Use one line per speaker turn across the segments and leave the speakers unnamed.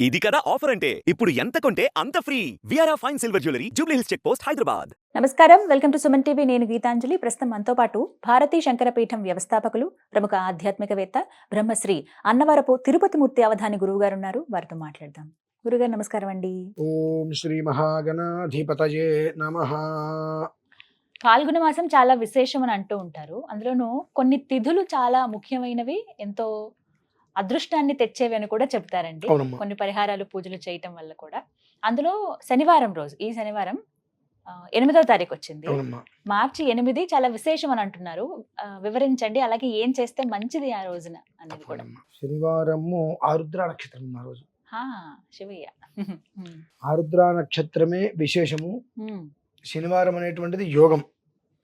ఇది కదా ఆఫర్ అంటే. ఇప్పుడు ఎంత కొంటే అంత free విఆర్ఆ fine silver jewellery Jubilee Hills check post Hyderabad
నమస్కారం వెల్కమ్ టు సుమన్ టీవీ నేను గీతాంజలి. ప్రస్తుతం మనతో పాటు భారతీ శంకరపీఠం వ్యవస్థాపకులు ప్రముఖ ఆధ్యాత్మికవేత్త బ్రహ్మశ్రీ అన్నవరపు తిరుపతి మూర్తి అవధాని గురువు గారు ఉన్నారు వారితో మాట్లాడదాం. గురుగారు నమస్కారం అండి.
ఓం శ్రీ మహాగణాధిపతయే నమ.
పాల్గొన మాసం చాలా విశేషం అని అంటూ ఉంటారు. అందులోనూ కొన్ని తిథులు చాలా ముఖ్యమైనవి. ఎంతో అదృష్టాన్ని తెచ్చేవి అని కూడా చెప్తారండి. కొన్ని పరిహారాలు పూజలు చేయటం వల్ల కూడా. అందులో శనివారం రోజు ఈ శనివారం ఎనిమిదవ తారీఖు వచ్చింది. మార్చి ఎనిమిది చాలా విశేషం అని అంటున్నారు. వివరించండి. అలాగే ఏం చేస్తే మంచిది ఆ రోజున అనేది కూడా.
శనివారము ఆరుద్ర నక్షత్రం ఆ రోజు.
హా, శివయ్య.
ఆరుద్ర నక్షత్రమే విశేషము. శనివారం అనేటువంటిది యోగం.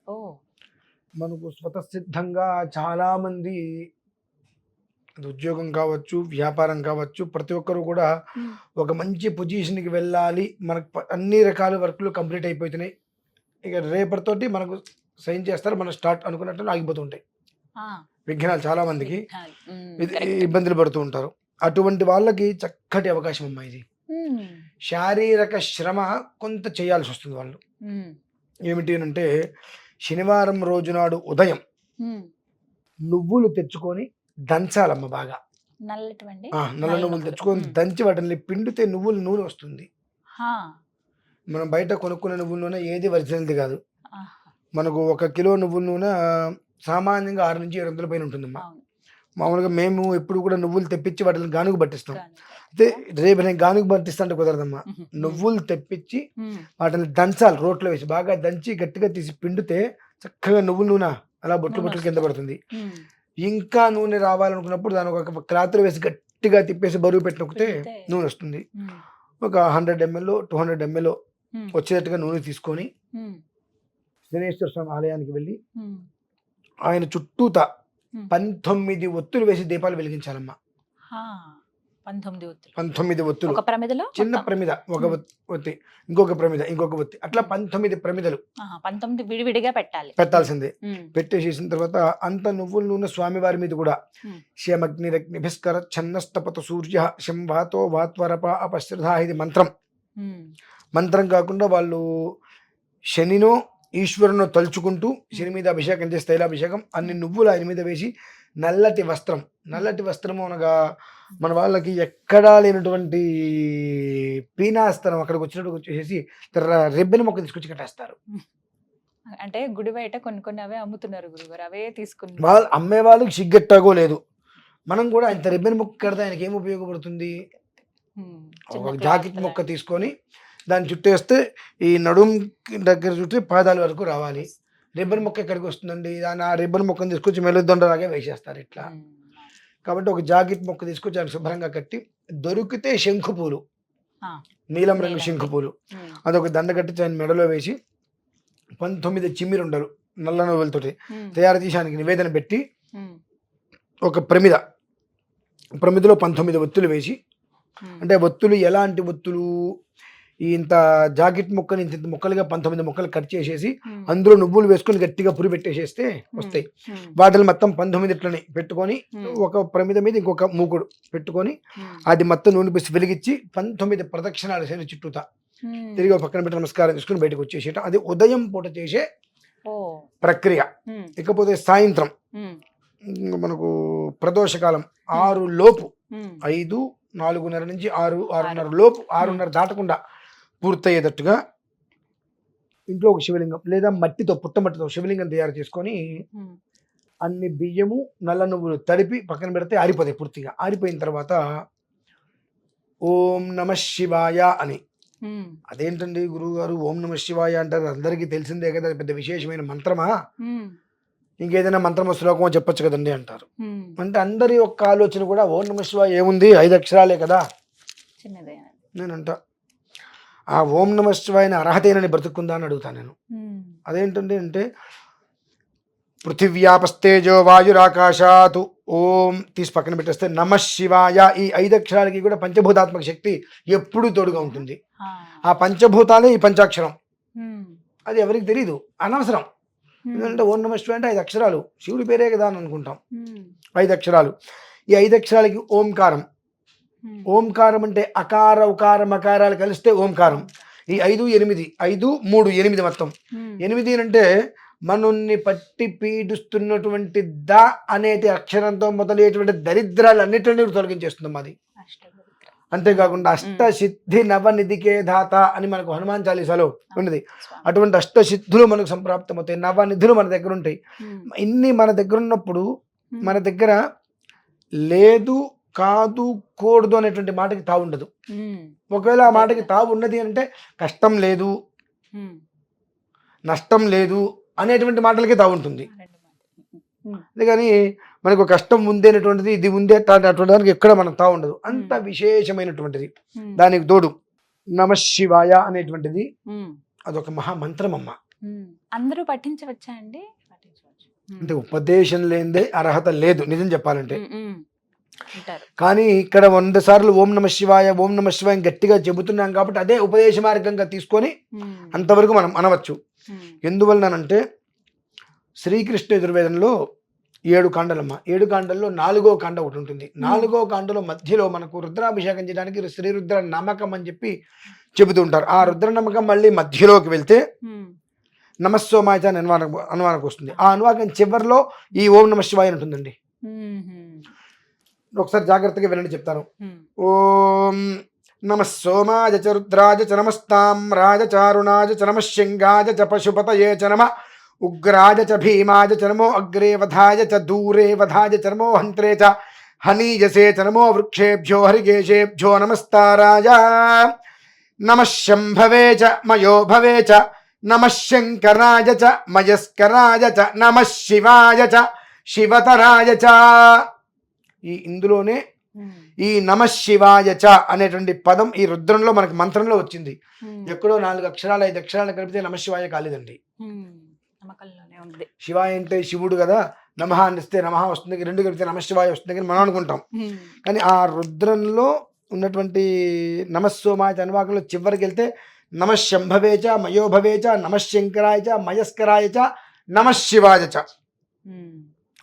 ఓ.
మనకు స్వతసిద్ధంగా చాలా మంది అది ఉద్యోగం కావచ్చు వ్యాపారం కావచ్చు ప్రతి ఒక్కరు కూడా ఒక మంచి పొజిషన్కి వెళ్ళాలి. మనకు అన్ని రకాల వర్క్లు కంప్లీట్ అయిపోతున్నాయి ఇక రేపటితోటి మనకు సైన్ చేస్తారు. మనం స్టార్ట్ అనుకున్నట్టు ఆగిపోతుంటాయి. విఘ్నాలు చాలా మందికి. ఇబ్బందులు పడుతూ ఉంటారు. అటువంటి వాళ్ళకి చక్కటి అవకాశం అమ్మా ఇది. శారీరక శ్రమ కొంత చేయాల్సి వస్తుంది వాళ్ళు. ఏమిటి అని అంటే శనివారం రోజు నాడు ఉదయం. నువ్వులు తెచ్చుకొని దంచాలమ్మ బాగా.
నల్లటివండి.
నల్ల నువ్వులు. తెచ్చుకొని. దంచి వాటిని పిండితే నువ్వుల నూనె వస్తుంది. మనం బయట కొనుక్కునే నువ్వుల నూనె ఏది ఒరిజినల్ది కాదు. మనకు ఒక కిలో నువ్వుల నూనె సామాన్యంగా ఆరు నుంచి ఏడు వందల పైన ఉంటుందమ్మా. మామూలుగా మేము ఎప్పుడు కూడా నువ్వులు తెప్పించి వాటిని గానుగు పట్టిస్తాం. అయితే రేపు నేను గానుగు పట్టిస్తా అంటే కుదరదమ్మా. నువ్వులు తెప్పించి వాటిని దంచాలి రోట్లో వేసి. బాగా దంచి గట్టిగా తీసి పిండితే చక్కగా నువ్వుల నూనె అలా బొట్లు బొట్లు కింద. పడుతుంది. ఇంకా నూనె రావాలనుకున్నప్పుడు దాని ఒక క్లాత్లో వేసి గట్టిగా తిప్పేసి బరువు పెట్టి నొక్కితే
పెడితే.
నూనె వస్తుంది. ఒక hundred ML two hundred ML వచ్చేటట్టుగా నూనె తీసుకొని శనేశ్వర స్వామి ఆలయానికి వెళ్ళి ఆయన చుట్టూత. పంతొమ్మిది ఒత్తులు వేసి దీపాలు వెలిగించాలమ్మా.
పంతొమ్మిది ఒత్తులు.
పంతొమ్మిది ఒత్తులు.
ఒక ప్రమిదలో
చిన్న. ప్రమిద ఒక ఒత్తి ఇంకొక ప్రమిద ఇంకొక ఒత్తి. అట్లా పంతొమ్మిది ప్రమిదలు.
పంతొమ్మిది విడివిడిగా పెట్టాలి.
పెట్టాల్సిందే. పెట్టేసేసిన తర్వాత అంత నువ్వుల నూనె స్వామివారి మీద కూడా.
మ్.
శ్యమగ్నిరగ్నిభిస్కర ఛన్నస్తపత సూర్య శంభాతో వాత్వరప అపశ్రధ ఇది మంత్రం మంత్రం కాకుండా వాళ్ళు శనినో ఈశ్వరునో తలుచుకుంటూ శని మీద అభిషేకం చేసి తైలాభిషేకం. అన్ని నువ్వులు ఆయన మీద వేసి నల్లటి వస్త్రం నల్లటి వస్త్రము అనగా మన వాళ్ళకి ఎక్కడా లేనటువంటి పీనాస్తనం అక్కడికి వచ్చినట్టు వచ్చేసి రిబ్బన్ మొక్క తీసుకొచ్చి కట్టేస్తారు.
అంటే గుడి బయట కొన్ని కొన్ని అవే అమ్ముతున్నారు గురుగారు. అవే తీసుకుని
వాళ్ళు అమ్మే వాళ్ళకి సిగ్గెట్టాగో లేదు. మనం కూడా ఇంత రిబ్బన్ మొక్క కడితే ఆయనకి ఏం ఉపయోగపడుతుంది? ఒక జాకెట్ మొక్క తీసుకొని దాన్ని చుట్టేస్తే ఈ నడుం దగ్గర చుట్టి పాదాల వరకు రావాలి. రిబ్బన్ మొక్క ఎక్కడికి వస్తుందండి? దాని ఆ రిబ్బన్ మొక్కను తీసుకొచ్చి మెలుదొండలాగే వేసేస్తారు ఇట్లా. కాబట్టి ఒక జాకెట్ మొక్క తీసుకొచ్చి ఆయన శుభ్రంగా కట్టి దొరికితే శంఖు పూలు. నీలం రంగు. శంఖు పూలు. అదొక దండ కట్టి ఆయన మెడలో వేసి పంతొమ్మిది చిమ్మిరుండలు నల్ల నువ్వులతోటి తయారు చేసి ఆయనకి నివేదన పెట్టి ఒక ప్రమిద ప్రమిదలో పంతొమ్మిది ఒత్తులు వేసి అంటే ఒత్తులు ఎలాంటి ఒత్తులు? ఇంత జాకెట్ ముక్కని ఇంత ఇంత ముక్కలుగా పంతొమ్మిది ముక్కలు కట్ చేసేసి అందులో నువ్వులు వేసుకొని గట్టిగా పురి పెట్టేసేస్తే వస్తాయి. వాటిని మొత్తం పంతొమ్మిది ఇట్లని పెట్టుకొని ఒక ప్రమిద మీద ఇంకొక మూకుడు పెట్టుకొని అది మొత్తం నూనె వేసి వెలిగించి పంతొమ్మిది ప్రదక్షిణాలు చేసి చుట్టూతా. తిరిగి ఒక పక్కన పెట్టి నమస్కారం తీసుకుని బయటకు వచ్చేసేయటం. అది ఉదయం పూట చేసే ప్రక్రియ. ఇకపోతే సాయంత్రం. మనకు ప్రదోషకాలం ఆరు లోపు ఐదు నాలుగున్నర నుంచి ఆరు ఆరున్నర లోపు ఆరున్నర దాటకుండా పూర్తయ్యేటట్టుగా ఇంట్లో ఒక శివలింగం లేదా మట్టితో పుట్టమట్టితో శివలింగం తయారు చేసుకొని అన్ని బియ్యము నల్ల నువ్వులు తడిపి పక్కన పెడితే ఆరిపోతాయి పూర్తిగా. ఆరిపోయిన తర్వాత ఓం నమ శివాయ అని. అదేంటండి గురువుగారు? ఓం నమ శివాయ అంటారు. అందరికీ తెలిసిందే కదా పెద్ద విశేషమైన మంత్రమా? ఇంకేదైనా మంత్రమో శ్లోకమో చెప్పొచ్చు కదండి అంటారు. అంటే అందరి యొక్క ఆలోచన కూడా ఓం నమ శివాయ ఏముంది? ఐదు అక్షరాలే కదా? నేనంట. ఆ ఓం నమ శివాయని అర్హతేనని బ్రతుకుందా అని అడుగుతాను నేను.
ఉమ్,
అదేంటండి అంటే పృథివ్యాపస్తేజో వాయురాకాశాతు ఓం తీసి పక్కన పెట్టేస్తే నమ శివాయ ఈ ఐదు అక్షరాలకి కూడా పంచభూతాత్మక శక్తి ఎప్పుడూ తోడుగా ఉంటుంది.
ఆ,
పంచభూతాలే ఈ పంచాక్షరం. అది ఎవరికి తెలియదు అనవసరం. ఎందుకంటే ఓం నమ శివాయ అంటే ఐదు అక్షరాలు. శివుడి పేరే కదా అని అనుకుంటాం. ఐదు అక్షరాలు. ఈ ఐదు అక్షరాలకి ఓంకారం. ఓంకారం అంటే అకార ఉకార మకారాలు కలిస్తే ఓంకారం ఈ ఐదు ఎనిమిది ఐదు మూడు ఎనిమిది మొత్తం. ఎనిమిది అంటే మనల్ని పట్టి పీడిస్తున్నటువంటి ద అనేటి అక్షరంతో మొదలయ్యేటువంటి దరిద్రాలన్నిటిని తొలగించేస్తుంది మాది. అంతేకాకుండా అష్టసిద్ధి నవనిధికే దాత అని మనకు హనుమాన్ చాలీసాలో ఉన్నది. అటువంటి అష్టసిద్ధులు మనకు సంప్రాప్తమవుతాయి నవనిధులు మన దగ్గర ఉంటాయి. ఇన్ని మన దగ్గర ఉన్నప్పుడు. మన దగ్గర లేదు కాదు కూడదు అనేటువంటి మాటకి తావు ఉండదు. ఒకవేళ ఆ మాటకి తావు ఉన్నది అంటే కష్టం లేదు. నష్టం లేదు అనేటువంటి మాటలకి తావు ఉంటుంది. అందుకని మనకు కష్టం ఉంది అనేటువంటిది ఇది ఉంది అటువంటి దానికి ఎక్కడ మనం తావు ఉండదు అంత విశేషమైనటువంటిది. దానికి తోడు నమ శివాయ అనేటువంటిది. అదొక మహామంత్రం అమ్మ.
అందరూ పఠించవచ్చా అండి.
అంటే ఉపదేశం లేనిదే అర్హత లేదు నిజం చెప్పాలంటే కానీ ఇక్కడ వంద సార్లు ఓం నమ శివాయ ఓం నమ శివాయ గట్టిగా చెబుతున్నాం కాబట్టి అదే ఉపదేశ మార్గంగా తీసుకొని. అంతవరకు మనం అనవచ్చు. ఎందువలనంటే శ్రీకృష్ణ యజుర్వేదంలో ఏడు కాండలమ్మ ఏడు కాండల్లో నాలుగో కాండ ఒకటి ఉంటుంది నాలుగో కాండలో మధ్యలో మనకు రుద్రాభిషేకం చేయడానికి శ్రీ రుద్ర నమ్మకం అని చెప్పి చెబుతూ ఉంటారు ఆ రుద్ర నమ్మకం మళ్ళీ మధ్యలోకి వెళ్తే
ఉమ్.
నమస్సోమాయ అని అనుమానం అనుమానకు వస్తుంది ఆ అనువాకం చివరిలో ఈ ఓం నమ శివాయ ఉంటుందండి. ఒకసారి జాగ్రత్తగా వినండి చెప్తాను. ఓం నమ సోమాయ చ రుద్రాయ చ నమస్తామ్రాయ చారుణాయ చ నమ శృంగాయ చ పశుపతయే చ నమ ఉగ్రాయ చ భీమాయ చ నమో అగ్రే వధాయ చ దూరే వధాయ చ నమో హంత్రే చ హనీయసే చ నమో వృక్షేభ్యో హరికేశేభ్యో నమస్తారాయ. నమ శంభవే చ మయో భవే చ నమ శంకరాయ చ మయస్కరాయ చ నమ శివాయ చ శివతరాయ చ. ఈ ఇందులోనే. ఈ నమ శివాయ చ అనేటువంటి పదం ఈ రుద్రంలో మనకి మంత్రంలో వచ్చింది. ఎక్కడో నాలుగు అక్షరాలు ఐదు అక్షరాలు కలిపితే నమ శివాయ కాలేదండి శివాయ అంటే శివుడు కదా నమః అనిస్తే నమః వస్తుంది రెండు కలిపితే నమ శివాయ వస్తుంది మనం అనుకుంటాం. కానీ ఆ రుద్రంలో ఉన్నటువంటి నమస్సోమాయ అనువాకంలో చివరికి వెళ్తే నమ శంభవే చ మయోభవే చ నమ శంకరాయ చ మయస్కరాయ చ నమ శివాయ చ
ఉమ్.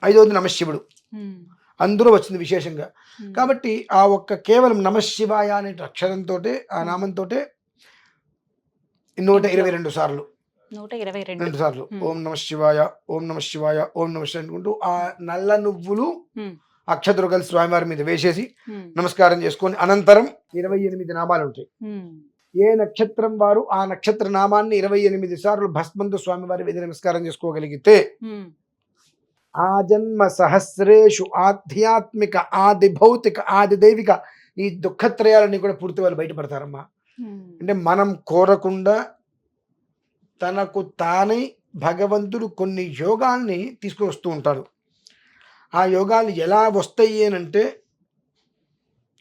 ఐదవది నమ శివుడు
ఉమ్.
అందులో వచ్చింది విశేషంగా. కాబట్టి ఆ ఒక్క కేవలం నమ శివాయ అనే అక్షరంతో ఆ నామంతో నూట ఇరవై రెండు సార్లు
నూట ఇరవై రెండు
సార్లు. ఓం నమ శివాయ ఓం నమ శివాయ ఓం నమ శివాయ అనుకుంటూ ఆ నల్ల నువ్వులు కలిసి స్వామివారి మీద వేసేసి. నమస్కారం చేసుకొని అనంతరం ఇరవై ఎనిమిది నామాలు ఉంటాయి. ఏ నక్షత్రం వారు ఆ నక్షత్ర నామాన్ని ఇరవై ఎనిమిది సార్లు భస్మంతో స్వామివారి మీద నమస్కారం చేసుకోగలిగితే
ఉమ్.
ఆ జన్మ సహస్రేషు ఆధ్యాత్మిక ఆది భౌతిక ఆది దైవిక ఈ దుఃఖత్రయాలన్నీ కూడా పూర్తి వాళ్ళు బయటపడతారమ్మా. అంటే మనం కోరకుండా తనకు తానే భగవంతుడు కొన్ని యోగాల్ని తీసుకుని వస్తూ ఉంటాడు ఆ యోగాలు ఎలా వస్తాయి అనంటే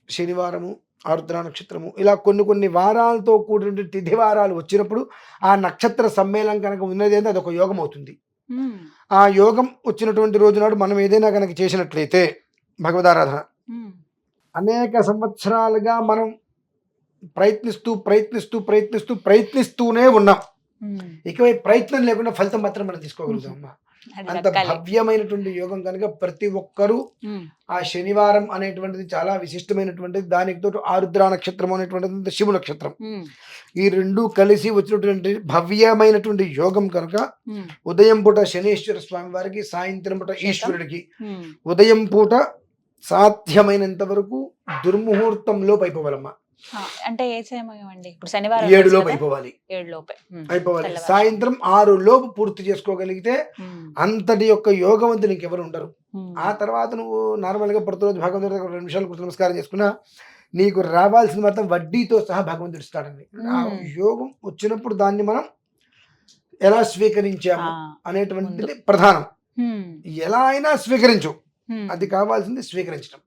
శనివారము ఆరుద్ర నక్షత్రము ఇలా కొన్ని కొన్ని వారాలతో కూడిన తిథి వారాలు వచ్చినప్పుడు ఆ నక్షత్ర సమ్మేళనం కనుక ఉన్నది అంటే అదొక యోగం అవుతుంది. ఆ యోగం వచ్చినటువంటి రోజు నాడు మనం ఏదైనా కనుక చేసినట్లయితే భగవదారాధన. అనేక సంవత్సరాలుగా మనం ప్రయత్నిస్తూ ప్రయత్నిస్తూ ప్రయత్నిస్తూ ప్రయత్నిస్తూనే ఉన్నాం. ఇక ప్రయత్నం లేకుండా ఫలితం మాత్రం మనం తీసుకోగలుగుతాం అంత. భవ్యమైనటువంటి యోగం కనుక ప్రతి ఒక్కరూ. ఆ శనివారం అనేటువంటిది చాలా విశిష్టమైనటువంటిది దానికి తోటి ఆరుద్ర నక్షత్రం అనేటువంటిది శివ నక్షత్రం. ఈ రెండు కలిసి వచ్చినటువంటి భవ్యమైనటువంటి యోగం కనుక. ఉదయం పూట శనీశ్వర స్వామి వారికి సాయంత్రం పూట ఈశ్వరుడికి. ఉదయం పూట సాధ్యమైనంత వరకు దుర్ముహూర్తంలో అయిపోవాలమ్మా
ఆ, అంటే ఏ సమయం అండి ఇప్పుడు శనివారం
ఏడు లోపు? అయిపోవాలి
ఏడు లోపే ఉమ్.
అయిపోవాలి. సాయంత్రం ఆరు లోపు పూర్తి చేసుకోగలిగితే. అంతటి యొక్క యోగవంతులు ఇంకెవరు ఉండరు. ఆ తర్వాత నువ్వు నార్మల్గా ప్రతిరోజు భగవంతుడి దగ్గర రెండు నిమిషాలు కూర్చొని నమస్కారం చేసుకున్నా నీకు రావాల్సిన మొత్తం వడ్డీతో సహా భగవంతుడు ఇస్తాడండి ఆ. యోగం వచ్చినప్పుడు దాన్ని మనం ఎలా స్వీకరించాము. అనేటువంటిది ప్రధానం. ఎలా అయినా స్వీకరించు. అది కావాల్సింది స్వీకరించడం.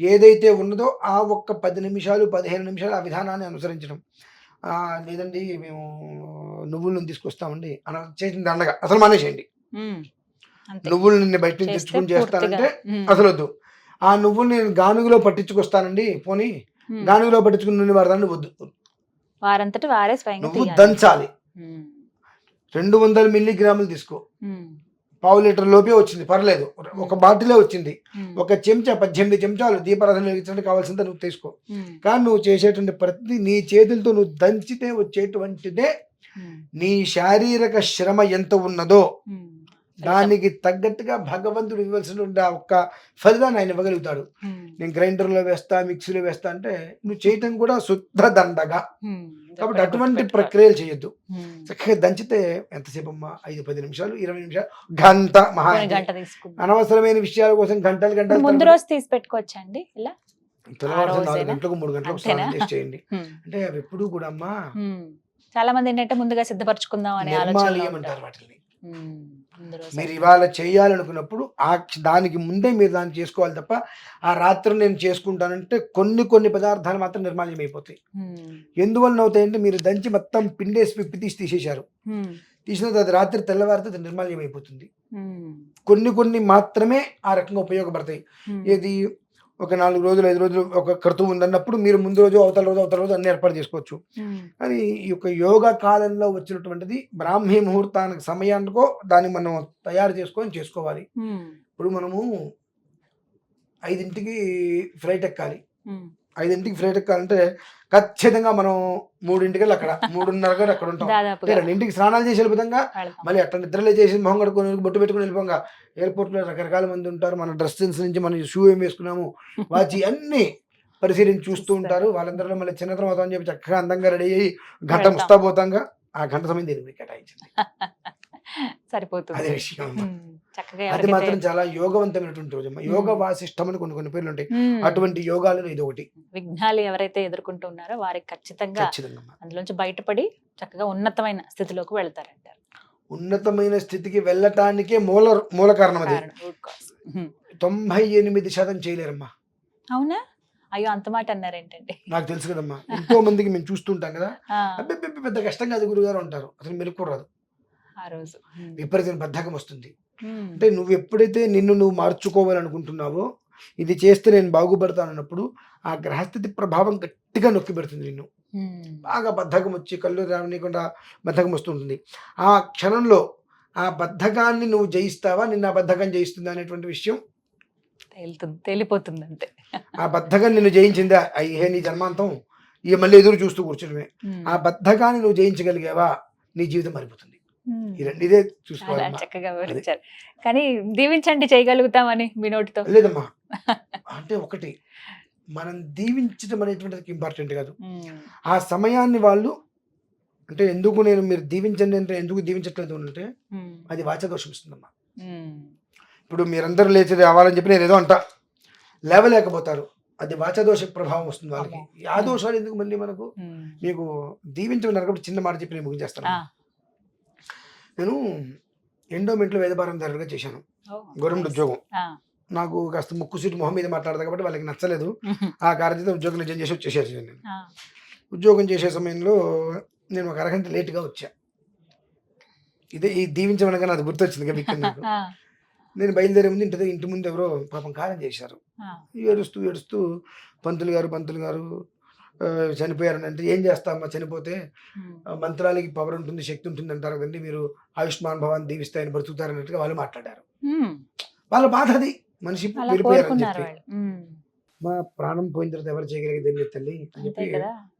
ఏదైతే ఉన్నదో ఆ ఒక్క పది నిమిషాలు పదిహేను నిమిషాలు ఆ విధానాన్ని అనుసరించడం లేదండి మేము నువ్వులను తీసుకొస్తామండి అన చేసిన దండగా అసలు మానేసేయండి.
అంతే
నువ్వులు నిన్ను బయట నుంచి తెచ్చుకుని. చేస్తానంటే
ఉమ్.
అసలు వద్దు ఆ నువ్వులు నేను గానుగులో పట్టించుకొస్తానండి పోనీ. గానుగులో పట్టించుకుని నూనె వాడదాన్ని వద్దు
వారంతటి వారే
నువ్వు. దంచాలి. రెండు వందల మిల్లీ గ్రాములు తీసుకో. పావు లీటర్ లోపే వచ్చింది పర్లేదు. ఒక బాటిలే వచ్చింది. ఒక చెంచా పద్దెనిమిది చెంచాలు దీపారాధన వెలిగించడానికి కావాల్సింది నువ్వు తీసుకో. కానీ నువ్వు చేసేటువంటి ప్రతి నీ చేతులతో నువ్వు దంచితే వచ్చేటువంటిదే నీ శారీరక శ్రమ ఎంత ఉన్నదో. దానికి తగ్గట్టుగా భగవంతుడు ఇవ్వాల్సినటువంటి ఆ ఒక్క ఫలితాన్ని ఆయన ఇవ్వగలుగుతాడు. నేను గ్రైండర్లో వేస్తా మిక్సీలో వేస్తా అంటే నువ్వు చేయటం కూడా శుద్ధ దండగా. కాబట్టి అటువంటి. ప్రక్రియలు చేయొద్దు. చక్కగా దంచితే ఎంతసేపు అమ్మా ఐదు పది నిమిషాలు ఇరవై నిమిషాలు గంట మహా అనవసరమైన విషయాల కోసం గంటలు గంటలు
ముందు రోజు తీసి పెట్టుకోవచ్చా అండి ఇలా
నాలుగు? గంటలకు మూడు గంటలకు? స్నానం చేసి చేయండి. అంటే అవి ఎప్పుడు కూడా అమ్మా.
చాలా మంది ఏంటంటే ముందుగా సిద్ధపరచుకుందాం అనే ఆలోచన
అంటారు వాటిని మీరు ఇవాళ చేయాలనుకున్నప్పుడు ఆ దానికి ముందే మీరు దాన్ని చేసుకోవాలి తప్ప ఆ రాత్రి నేను చేసుకుంటానంటే కొన్ని కొన్ని పదార్థాలు మాత్రం నిర్మాల్యం అయిపోతాయి. ఎందువలన అవుతాయంటే మీరు దంచి మొత్తం పిండేసి పిప్పి తీసి తీసేశారు. తీసిన తర్వాత రాత్రి తెల్లవారితే అది నిర్మాల్యం అయిపోతుంది. కొన్ని కొన్ని మాత్రమే ఆ రకంగా ఉపయోగపడతాయి. ఏది ఒక నాలుగు రోజులు ఐదు రోజులు ఒక క్రతువు ఉందన్నప్పుడు మీరు ముందు రోజు అవతల రోజు అవతల రోజు అన్ని ఏర్పాటు చేసుకోవచ్చు. కానీ ఈ యొక్క యోగా కాలంలో వచ్చినటువంటిది బ్రాహ్మీ ముహూర్తానికి సమయానికో దాన్ని మనం తయారు చేసుకొని చేసుకోవాలి. ఇప్పుడు మనము ఐదింటికి ఫ్లైట్ ఎక్కాలి. ఐదింటికి ఫ్లైట్ ఎక్కాలంటే ఖచ్చితంగా మనం మూడింటికి అక్కడ మూడున్నర కూడా అక్కడ ఉంటాం. రెండింటికి స్నానాలు చేసే విధంగా. మళ్ళీ అట్లా నిద్రలే చేసి మొహం కడుకొని బొట్టు పెట్టుకుని వెళ్ళిపోగా. ఎయిర్పోర్ట్లో రకరకాల మంది ఉంటారు. మన డ్రెస్ సెన్స్ నుంచి మనం షూ ఏం వేసుకున్నాము వాచి అన్ని పరిశీలించి చూస్తూ ఉంటారు. వాళ్ళందరిలో మళ్ళీ చిన్నతనం అవుతాం అని చెప్పి చక్కగా అందంగా రెడీ అయ్యి గంట. ముస్తాపోతాంగా ఆ గంట సమయం దీనికి కేటాయించింది
సరిపోతుంది.
అదే విషయం
చక్కగా
అది మాత్రం చాలా యోగవంతమైనటువంటి రోజు యోగ వాసిష్టం అని కొన్ని కొన్ని పేర్లు ఉంటాయి. అటువంటి యోగాలలో ఇది ఒకటి.
విఘ్నాలు ఎవరైతే ఎదుర్కొంటున్నారో వారికి ఖచ్చితంగా. అందులోంచి బయటపడి చక్కగా ఉన్నతమైన స్థితిలోకి వెళ్తారంటారు
ఉన్నతమైన స్థితికి వెళ్ళటానికే మూల మూల కారణం అది. తొంభై ఎనిమిది శాతం చేయలేరమ్మా.
అవునా? అయ్యో అంత మాట అన్నారేంటండి?
నాకు తెలుసు కదమ్మా. ఎంతో మందికి మేము చూస్తుంటాం కదా. పెద్ద కష్టం కాదు గురుగారు అంటారు. అసలు మెలకు రాదు.
ఆ రోజు.
విపరీతమైన బద్ధకం వస్తుంది. అంటే నువ్వు ఎప్పుడైతే నిన్ను నువ్వు మార్చుకోవాలనుకుంటున్నావో ఇది చేస్తే నేను బాగుపడతానన్నప్పుడు ఆ గ్రహస్థితి ప్రభావం గట్టిగా నొక్కి పెడుతుంది నిన్ను. బాగా బద్ధకం వచ్చి కళ్ళు రావనీయకుండా బద్ధకం వస్తుంటుంది. ఆ క్షణంలో ఆ బద్ధకాన్ని నువ్వు జయిస్తావా? నిన్న ఆ బద్ధకం జయిస్తుందా? అనేటువంటి విషయం
తేలుతుంది తేలిపోతుంది అంతే
ఆ బద్ధకం నిన్ను జయించిందా? అయ్యే నీ జన్మాంతం ఇక మళ్ళీ ఎదురు చూస్తూ కూర్చోడమే ఆ బద్ధకాన్ని నువ్వు జయించగలిగావా? నీ జీవితం మారిపోతుంది. ఇదే చూసుకోవాలి
చక్కగా వివరించారు. కానీ దీవించండి చేయగలుగుతామని మీ నోటితో.
లేదమ్మా. అంటే ఒకటి మనం దీవించడం అనేటువంటిది ఇంపార్టెంట్ కాదు. ఆ సమయాన్ని వాళ్ళు అంటే ఎందుకు నేను మీరు దీవించండి అంటే ఎందుకు దీవించట్లేదు అంటే అది వాచదోషం ఇస్తుందమ్మా ఇప్పుడు మీరందరూ లేచి రావాలని చెప్పి నేను ఏదో అంట. లేవలేకపోతారు. అది వాచదోష ప్రభావం వస్తుంది వాళ్ళకి. ఆ దోషాలు ఎందుకు మళ్ళీ మనకు. మీకు కాబట్టి చిన్న మాట చెప్పి నేను ముగించేస్తాను. నేను ఎండోమెంట్లో వేదభారం ధరగా చేశాను. గవర్నమెంట్. ఉద్యోగం. నాకు కాస్త ముక్కు సీటు మొహం మీద మాట్లాడదు కాబట్టి వాళ్ళకి నచ్చలేదు. ఆ కార్యత ఉద్యోగం చేసి వచ్చేసేసి నేను. ఉద్యోగం చేసే సమయంలో నేను ఒక అరగంట లేట్గా వచ్చా. ఇదే ఈ దీవించమనగా నాకు గుర్తొచ్చింది కదా నాకు. నేను బయలుదేరే ముందు ఇంటి దగ్గర- ఇంటి ముందు ఎవరో పాపం కాలం చేశారు. ఏడుస్తూ ఏడుస్తూ పంతులు గారు పంతులు గారు అంటే ఏం చేస్తామా చనిపోతే మంత్రాలకి పవర్ ఉంటుంది శక్తి ఉంటుంది అంటారు కదండి. మీరు ఆయుష్మాన్ భవాన్ దీవిస్తాయని బ్రతుకుతారు అన్నట్టుగా వాళ్ళు మాట్లాడారు. వాళ్ళ బాధ అది. మనిషి వెళ్ళిపోయారని చెప్పి. మా ప్రాణం పోయిన తర్వాత ఎవరు చేయగలిగేది తల్లి అని చెప్పి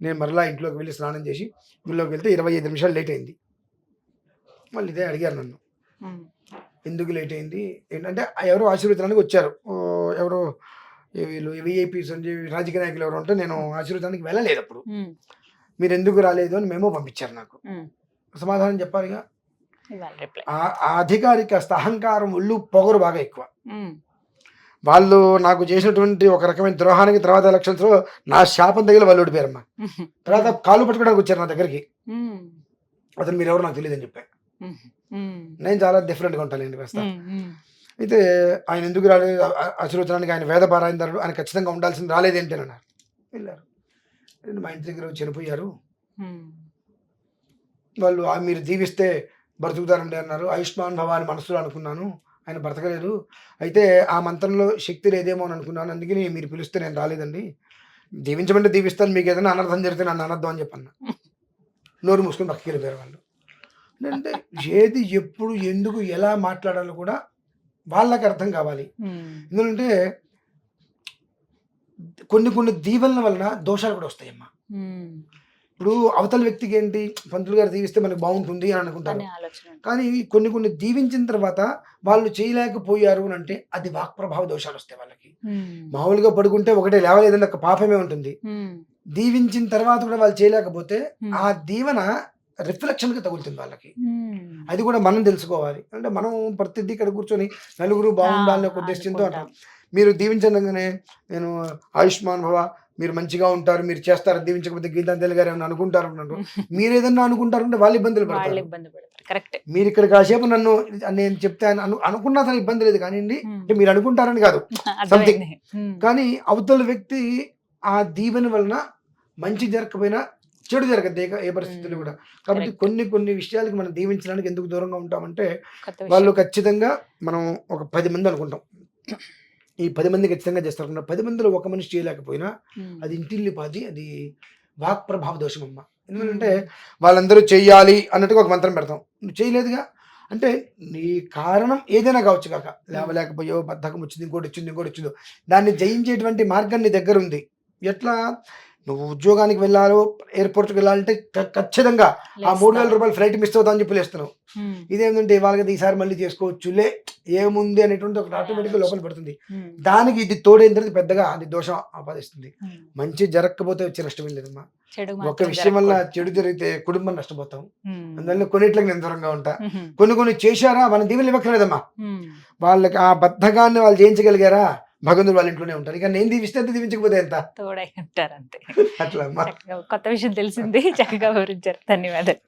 నేను మరలా ఇంట్లోకి వెళ్ళి స్నానం చేసి గుళ్ళోకి వెళ్తే ఇరవై ఐదు నిమిషాలు లేట్ అయింది. మళ్ళీ ఇదే అడిగారు నన్ను. ఎందుకు లేట్ అయింది? ఏంటంటే ఎవరో ఆశీర్వచనానికి వచ్చారు. ఎవరో వీళ్ళు విఐపీస్ అని రాజకీయ నాయకులు ఎవరు ఉంటే నేను ఆశీర్వచనానికి వెళ్ళలేదు అప్పుడు. మీరు ఎందుకు రాలేదు అని మేము పంపించారు నాకు. సమాధానం చెప్పాలిగా? ఆ ఆ అధికారి కాస్త అహంకారం ఒళ్ళు పొగరు బాగా ఎక్కువ. వాళ్ళు నాకు చేసినటువంటి ఒక రకమైన ద్రోహానికి తర్వాత ఎలక్షన్స్లో నా శాపం దగ్గర వాళ్ళు ఓడిపోయారమ్మా. తర్వాత కాళ్ళు పట్టుకోవడానికి వచ్చారు నా దగ్గరికి. అతను మీరు ఎవరు నాకు తెలియదు అని
ఉమ్,
నేను చాలా డిఫరెంట్గా ఉంటానండి కాస్త.
ఉమ్, ఉమ్,
అయితే ఆయన ఎందుకు రాలేదు? ఆశీర్వచనానికి ఆయన వేద పారాయణదారుడు ఆయన ఖచ్చితంగా ఉండాల్సింది రాలేదేంటి అని అన్నారు. వెళ్ళారు. మా ఇంటి దగ్గర చనిపోయారు. వాళ్ళు "ఆ, మీరు దీవిస్తే బ్రతుకుతారండి అన్నారు. ఆయుష్మాన్ భవ అని మనసులో అనుకున్నాను. ఆయన బ్రతకలేదు. అయితే ఆ మంత్రంలో శక్తి లేదేమో అని అనుకున్నాను. అందుకని మీరు పిలిస్తే నేను రాలేదండి. దీవించమంటే దీవిస్తాను. మీకు ఏదైనా అనర్థం జరిగితే నన్ను అనర్థం అని చెప్పన్న. నోరు మూసుకొని పక్కకి వెళ్ళిపోయారు వాళ్ళు. అంటే ఏది ఎప్పుడు ఎందుకు ఎలా మాట్లాడాలో కూడా వాళ్ళకి అర్థం కావాలి. ఎందుకంటే కొన్ని కొన్ని దీవెనల వలన దోషాలు కూడా వస్తాయమ్మా. ఇప్పుడు అవతల వ్యక్తికి ఏంటి? పంతులు గారు దీవిస్తే మనకు బాగుంటుంది అని అనుకుంటారు. కానీ కొన్ని కొన్ని దీవించిన తర్వాత వాళ్ళు చేయలేకపోయారు అని అంటే అది వాక్ ప్రభావ దోషాలు వస్తాయి వాళ్ళకి. మామూలుగా పడుకుంటే ఒకటే లేవలేదని ఒక పాపమే ఉంటుంది. దీవించిన తర్వాత కూడా వాళ్ళు చేయలేకపోతే. ఆ దీవెన రిఫ్లెక్షన్గా తగులుతుంది వాళ్ళకి. అది కూడా మనం తెలుసుకోవాలి. అంటే మనం ప్రతిదీ ఇక్కడ కూర్చొని నలుగురు బాగుండాలని ఒక ఉద్దేశంతో. అంటాం. మీరు దీవించగానే నేను ఆయుష్మాన్ భవ మీరు మంచిగా ఉంటారు మీరు చేస్తారు దీవించకపోతే గీతాంజలి గారు ఏమైనా అనుకుంటారు అన్నారు మీరు ఏదన్నా అనుకుంటారంటే వాళ్ళు ఇబ్బందులు పడతారు. మీరు ఇక్కడ కాసేపు నన్ను నేను చెప్తే అను అనుకున్నా సరే ఇబ్బంది లేదు కానివ్వండి. అంటే మీరు అనుకుంటారని కాదు.
ఉమ్,
కానీ అవతల వ్యక్తి ఆ దీవెన వలన మంచి జరగకపోయినా చెడు జరగదు ఏ- పరిస్థితుల్లో కూడా. కాబట్టి. కొన్ని కొన్ని విషయాలకి మనం దీవించడానికి ఎందుకు దూరంగా ఉంటామంటే వాళ్ళు. ఖచ్చితంగా మనం ఒక పది మంది అనుకుంటాం. ఈ పది మంది ఖచ్చితంగా చేస్తారు. పది మందిలో ఒక మనిషి చేయలేకపోయినా అది ఇంటిల్లి పాది అది వాక్ ప్రభావ దోషం అమ్మ. ఎందుకంటే వాళ్ళందరూ చెయ్యాలి అన్నట్టుగా ఒక మంత్రం పెడతాం. నువ్వు చేయలేదుగా? అంటే నీ కారణం ఏదైనా కావచ్చు కాక. లేవలేకపోయో బద్ధకం వచ్చింది ఇంకోటి వచ్చింది ఇంకోటి వచ్చిందో. దాన్ని జయించేటువంటి మార్గం నీ దగ్గర ఉంది ఎట్లా? నువ్వు ఉద్యోగానికి వెళ్ళాలో ఎయిర్పోర్ట్కి వెళ్ళాలంటే ఖచ్చితంగా ఆ మూడు వేల రూపాయలు ఫ్లైట్ మిస్ అవుతా అని చెప్పి లేస్తున్నావు. ఇదేంటంటే ఇవాళ ఈసారి మళ్ళీ చేసుకోవచ్చులే ఏముంది అనేటువంటి ఒక ఆటోమేటిక్గా లోపల పడుతుంది. దానికి ఇది తోడైన తర్వాత పెద్దగా అది దోషం ఆపాదిస్తుంది. మంచి జరగకపోతే వచ్చే నష్టం ఏం లేదమ్మా. ఒక విషయం వల్ల. చెడు జరిగితే కుటుంబం నష్టపోతాం. అందువల్ల కొన్నిట్లకి నేను దూరంగా ఉంటా. కొన్ని కొన్ని చేశారా మన దీవెలు ఇవ్వక్కర్లేదమ్మా. వాళ్ళకి ఆ బద్ధకాన్ని వాళ్ళు జయించగలిగారా? భగవంతుడు వాళ్ళ ఇంట్లోనే ఉంటారు. ఇక నేను దీవిస్తే దీవించకపోతే ఎంత?
తోడై ఉంటారు అంతే.
అట్లా
కొత్త విషయం తెలిసింది. చక్కగా వివరించారు. ధన్యవాదాలు.